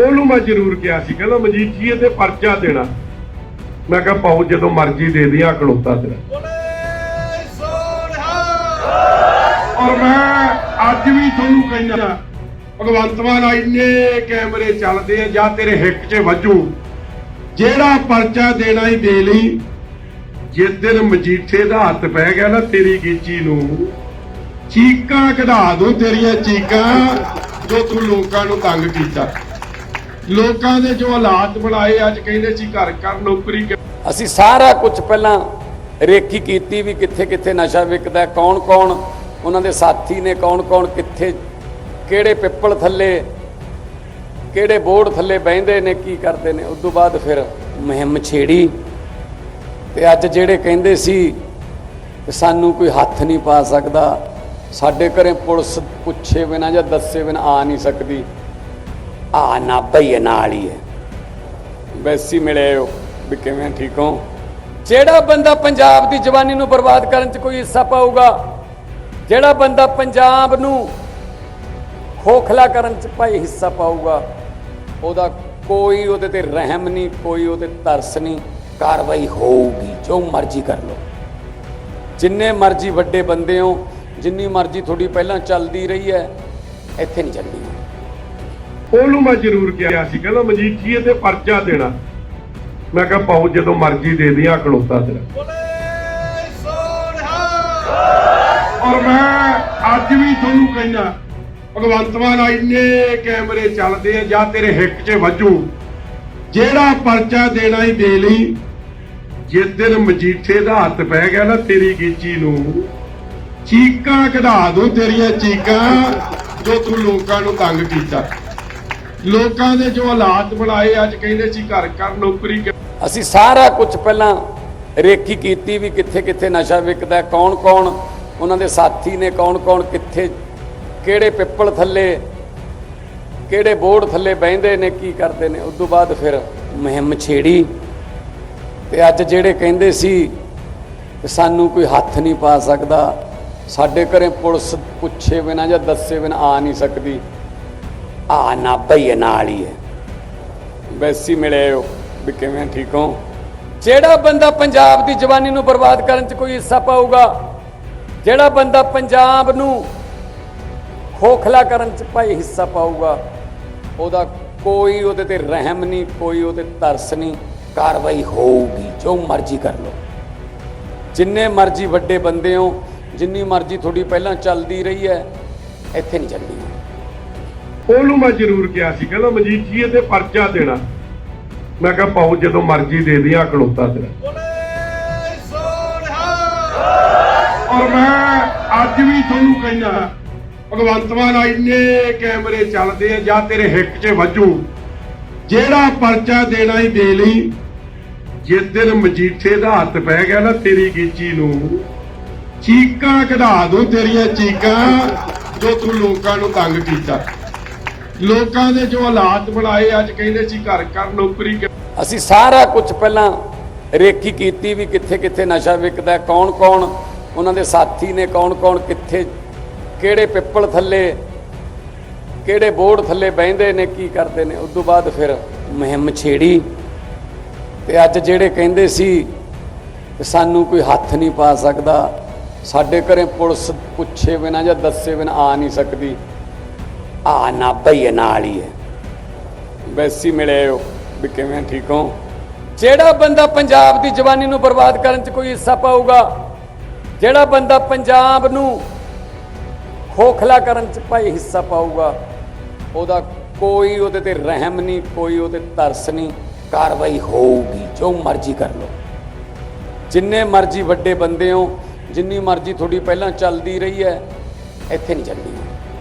ਉਹਨੂੰ ਮੈਂ ਜ਼ਰੂਰ ਕਿਹਾ ਸੀ, ਕਹਿੰਦਾ ਮਜੀਠੀਏ ਤੇ ਪਰਚਾ ਦੇਣਾ। ਮੈਂ ਕਿਹਾ ਪਾਉ ਜਦੋਂ ਮਰਜ਼ੀ ਦੇ ਦਿਆਂ ਖਲੋਤਾ ਤੇਰਾ। ਔਰ ਮੈਂ ਅੱਜ ਵੀ ਤੁਹਾਨੂੰ ਕਹਿੰਦਾ ਭਗਵੰਤ ਮਾਨ ਇੰਨੇ ਕੈਮਰੇ ਚੱਲਦੇ ਆ, ਜਾਂ ਤੇਰੇ ਹਿੱਕ 'ਚ ਵੱਜੂ। ਜਿਹੜਾ ਪਰਚਾ ਦੇਣਾ ਹੀ ਦੇ ਲਈ, ਜਿਸ ਦਿਨ ਮਜੀਠੇ ਦਾ ਹੱਥ ਪੈ ਗਿਆ ਨਾ ਤੇਰੀ ਗੀਚੀ ਨੂੰ, ਚੀਕਾਂ ਕਢਾ ਦੋ ਤੇਰੀਆਂ ਚੀਕਾਂ, ਜੋ ਤੂੰ ਲੋਕਾਂ ਨੂੰ ਤੰਗ ਕੀਤਾ। ਲੋਕਾਂ ਦੇ ਜੋ ਹਾਲਾਤ ਬਣਾਏ ਅੱਜ ਕਹਿੰਦੇ ਸੀ ਘਰ ਘਰ ਨੌਕਰੀ ਅਸੀਂ ਸਾਰਾ ਕੁਝ ਪਹਿਲਾਂ ਰੇਖੀ ਕੀਤੀ ਵੀ ਕਿੱਥੇ ਕਿੱਥੇ ਨਸ਼ਾ ਵਿਕਦਾ, ਕੌਣ ਕੌਣ ਉਹਨਾਂ ਦੇ ਸਾਥੀ ਨੇ, ਕੌਣ ਕੌਣ ਕਿੱਥੇ, ਕਿਹੜੇ ਪਿੱਪਲ ਥੱਲੇ, ਕਿਹੜੇ ਬੋਰਡ ਥੱਲੇ ਬਹਿੰਦੇ ਨੇ, ਕੀ ਕਰਦੇ ਨੇ। ਉਸ ਤੋਂ ਬਾਅਦ ਫਿਰ ਮੁਹਿੰਮ ਛੇੜੀ ਤੇ ਅੱਜ ਜਿਹੜੇ ਕਹਿੰਦੇ ਸੀ ਕਿ ਸਾਨੂੰ ਕੋਈ ਹੱਥ ਨਹੀਂ ਪਾ ਸਕਦਾ, ਸਾਡੇ ਘਰੇ ਪੁਲਿਸ ਪੁੱਛੇ ਬਿਨਾਂ ਜਾਂ ਦੱਸੇ ਬਿਨਾਂ ਆ ਨਹੀਂ ਸਕਦੀ। ਆ ਨਾ ਭਈ ਨਾਲ ਹੀ ਹੈ। ਵੈਸੀ ਮਿਲੇ ਹੋ ਵੀ ਕਿਵੇਂ ਠੀਕ ਹੋ? ਜਿਹੜਾ ਬੰਦਾ ਪੰਜਾਬ ਦੀ ਜਵਾਨੀ ਨੂੰ ਬਰਬਾਦ ਕਰਨ 'ਚ ਕੋਈ ਹਿੱਸਾ ਪਾਊਗਾ, ਜਿਹੜਾ ਬੰਦਾ ਪੰਜਾਬ ਨੂੰ ਖੋਖਲਾ ਕਰਨ 'ਚ ਭਾਈ ਹਿੱਸਾ ਪਾਊਗਾ, ਉਹਦਾ ਕੋਈ ਉਹਦੇ ਤੇ ਰਹਿਮ ਨਹੀਂ, ਕੋਈ ਉਹਦੇ ਤਰਸ ਨਹੀਂ, ਕਾਰਵਾਈ ਹੋਊਗੀ, ਜੋ ਮਰਜ਼ੀ ਕਰ ਲਓ। ਜਿੰਨੇ ਮਰਜ਼ੀ ਵੱਡੇ ਬੰਦੇ ਹੋ, ਜਿੰਨੀ ਮਰਜ਼ੀ ਤੁਹਾਡੀ ਪਹਿਲਾਂ ਚੱਲਦੀ ਰਹੀ ਹੈ, ਇੱਥੇ ਨਹੀਂ ਚੱਲਦੀ ਉਹਨੂੰ ਮੈਂ ਜ਼ਰੂਰ ਕਿਹਾ ਸੀ, ਕਹਿੰਦਾ ਮਜੀਠੀਏ ਤੇ ਪਰਚਾ ਦੇਣਾ। ਮੈਂ ਕਿਹਾ ਪਾਉ ਜਦੋਂ ਮਰਜ਼ੀ ਦੇ ਦਿਆਂ, ਖਲੋਤਾ ਤੇਰਾ। ਔਰ ਮੈਂ ਅੱਜ ਵੀ ਤੁਹਾਨੂੰ ਕਹਿੰਦਾ, ਭਗਵੰਤ ਮਾਨ ਇੰਨੇ ਕੈਮਰੇ ਚੱਲਦੇ ਆ, ਜਾਂ ਤੇਰੇ ਹਿੱਕ 'ਚ ਵੱਜੂ। ਜਿਹੜਾ ਪਰਚਾ ਦੇਣਾ ਹੀ ਦੇ ਲਈ, ਜਿਸ ਦਿਨ ਮਜੀਠੇ ਦਾ ਹੱਥ ਪੈ ਗਿਆ ਨਾ ਤੇਰੀ ਗੀਚੀ ਨੂੰ, ਚੀਕਾਂ ਕਢਾ ਦੂੰ ਤੇਰੀਆਂ ਚੀਕਾਂ, ਜੋ ਤੂੰ ਲੋਕਾਂ ਨੂੰ ਤੰਗ ਕੀਤਾ। ਲੋਕਾਂ ਦੇ ਜੋ ਹਾਲਾਤ ਬਣਾਏ ਅੱਜ ਕਹਿੰਦੇ ਸੀ ਘਰ ਘਰ ਨੌਕਰੀ ਅਸੀਂ ਸਾਰਾ ਕੁਝ ਪਹਿਲਾਂ ਰੇਖੀ ਕੀਤੀ ਵੀ ਕਿੱਥੇ ਕਿੱਥੇ ਨਸ਼ਾ ਵਿਕਦਾ ਕੌਣ ਕੌਣ ਉਹਨਾਂ ਦੇ ਸਾਥੀ ਨੇ, ਕੌਣ ਕੌਣ ਕਿੱਥੇ, ਕਿਹੜੇ ਪਿੱਪਲ ਥੱਲੇ, ਕਿਹੜੇ ਬੋਰਡ ਥੱਲੇ ਬਹਿੰਦੇ ਨੇ, ਕੀ ਕਰਦੇ ਨੇ। ਉਸ ਤੋਂ ਬਾਅਦ ਫਿਰ ਮੁਹਿੰਮ ਛੇੜੀ ਤੇ ਅੱਜ ਜਿਹੜੇ ਕਹਿੰਦੇ ਸੀ ਕਿ ਸਾਨੂੰ ਕੋਈ ਹੱਥ ਨਹੀਂ ਪਾ ਸਕਦਾ, ਸਾਡੇ ਘਰੇ ਪੁਲਿਸ ਪੁੱਛੇ ਬਿਨਾਂ ਜਾਂ ਦੱਸੇ ਬਿਨਾਂ ਆ ਨਹੀਂ ਸਕਦੀ। ਆ ਨਾ ਭਈ ਨਾਲ ਹੀ ਹੈ। ਵੈਸੀ ਮਿਲੇ ਹੋ ਵੀ ਕਿਵੇਂ ਠੀਕ ਹੋ? ਜਿਹੜਾ ਬੰਦਾ ਪੰਜਾਬ ਦੀ ਜਵਾਨੀ ਨੂੰ ਬਰਬਾਦ ਕਰਨ 'ਚ ਕੋਈ ਹਿੱਸਾ ਪਾਊਗਾ, ਜਿਹੜਾ ਬੰਦਾ ਪੰਜਾਬ ਨੂੰ ਖੋਖਲਾ ਕਰਨ 'ਚ ਭਾਈ ਹਿੱਸਾ ਪਾਊਗਾ, ਉਹਦਾ ਕੋਈ ਉਹਦੇ ਤੇ ਰਹਿਮ ਨਹੀਂ, ਕੋਈ ਉਹਦੇ ਤਰਸ ਨਹੀਂ, ਕਾਰਵਾਈ ਹੋਊਗੀ, ਜੋ ਮਰਜ਼ੀ ਕਰ ਲਓ। ਜਿੰਨੇ ਮਰਜ਼ੀ ਵੱਡੇ ਬੰਦੇ ਹੋ, ਜਿੰਨੀ ਮਰਜ਼ੀ ਤੁਹਾਡੀ ਪਹਿਲਾਂ ਚੱਲਦੀ ਰਹੀ ਹੈ, ਇੱਥੇ ਨਹੀਂ ਚੱਲਦੀ ਉਹਨੂੰ ਮੈਂ ਜ਼ਰੂਰ ਕਿਹਾ ਸੀ, ਕਹਿੰਦਾ ਮਜੀਠੀਏ ਤੇ ਪਰਚਾ ਦੇਣਾ। ਮੈਂ ਕਿਹਾ ਪਾਉ ਜਦੋਂ ਮਰਜ਼ੀ ਦੇ ਦਿਆਂ ਖਲੋਤਾ ਤੇਰਾ। ਔਰ ਮੈਂ ਅੱਜ ਵੀ ਤੁਹਾਨੂੰ ਕਹਿੰਦਾ ਭਗਵੰਤ ਮਾਨ ਇੰਨੇ ਕੈਮਰੇ ਚੱਲਦੇ ਆ, ਜਾਂ ਤੇਰੇ ਹਿੱਕ 'ਚ ਵੱਜੂ। ਜਿਹੜਾ ਪਰਚਾ ਦੇਣਾ ਹੀ ਦੇ ਲਈ, ਜਿਸ ਦਿਨ ਮਜੀਠੇ ਦਾ ਹੱਥ ਪੈ ਗਿਆ ਨਾ ਤੇਰੀ ਗੀਚੀ ਨੂੰ, ਚੀਕਾਂ ਕਢਾ ਦੋ ਤੇਰੀਆਂ ਚੀਕਾਂ, ਜੋ ਤੂੰ ਲੋਕਾਂ ਨੂੰ ਤੰਗ ਕੀਤਾ। ਲੋਕਾਂ ਦੇ ਜੋ ਹਾਲਾਤ ਬਣਾਏ ਅੱਜ ਕਹਿੰਦੇ ਸੀ ਘਰ ਘਰ ਨੌਕਰੀ ਅਸੀਂ ਸਾਰਾ ਕੁਝ ਪਹਿਲਾਂ ਰੇਖੀ ਕੀਤੀ ਵੀ ਕਿੱਥੇ ਕਿੱਥੇ ਨਸ਼ਾ ਵਿਕਦਾ, ਕੌਣ ਕੌਣ ਉਹਨਾਂ ਦੇ ਸਾਥੀ ਨੇ, ਕੌਣ ਕੌਣ ਕਿੱਥੇ, ਕਿਹੜੇ ਪਿੱਪਲ ਥੱਲੇ, ਕਿਹੜੇ ਬੋਰਡ ਥੱਲੇ ਬਹਿੰਦੇ ਨੇ, ਕੀ ਕਰਦੇ ਨੇ। ਉਸ ਤੋਂ ਬਾਅਦ ਫਿਰ ਮੁਹਿੰਮ ਛੇੜੀ ਤੇ ਅੱਜ ਜਿਹੜੇ ਕਹਿੰਦੇ ਸੀ ਕਿ ਸਾਨੂੰ ਕੋਈ ਹੱਥ ਨਹੀਂ ਪਾ ਸਕਦਾ, ਸਾਡੇ ਘਰੇ ਪੁਲਿਸ ਪੁੱਛੇ ਬਿਨਾਂ ਜਾਂ ਦੱਸੇ ਬਿਨਾਂ ਆ ਨਹੀਂ ਸਕਦੀ। ਆ ਨਾ ਭਈ ਨਾਲ ਹੀ ਹੈ। ਵੈਸੀ ਮਿਲੇ ਹੋ ਵੀ ਕਿਵੇਂ ਠੀਕ ਹੋ? ਜਿਹੜਾ ਬੰਦਾ ਪੰਜਾਬ ਦੀ ਜਵਾਨੀ ਨੂੰ ਬਰਬਾਦ ਕਰਨ 'ਚ ਕੋਈ ਹਿੱਸਾ ਪਾਊਗਾ, ਜਿਹੜਾ ਬੰਦਾ ਪੰਜਾਬ ਨੂੰ ਖੋਖਲਾ ਕਰਨ 'ਚ ਭਾਈ ਹਿੱਸਾ ਪਾਊਗਾ, ਉਹਦਾ ਕੋਈ ਉਹਦੇ ਤੇ ਰਹਿਮ ਨਹੀਂ, ਕੋਈ ਉਹਦੇ ਤਰਸ ਨਹੀਂ, ਕਾਰਵਾਈ ਹੋਊਗੀ, ਜੋ ਮਰਜ਼ੀ ਕਰ ਲਓ। ਜਿੰਨੇ ਮਰਜ਼ੀ ਵੱਡੇ ਬੰਦੇ ਹੋ ਜਿੰਨੀ ਮਰਜ਼ੀ ਤੁਹਾਡੀ ਪਹਿਲਾਂ ਚੱਲਦੀ ਰਹੀ ਹੈ, ਇੱਥੇ ਨਹੀਂ ਚੱਲਣੀ।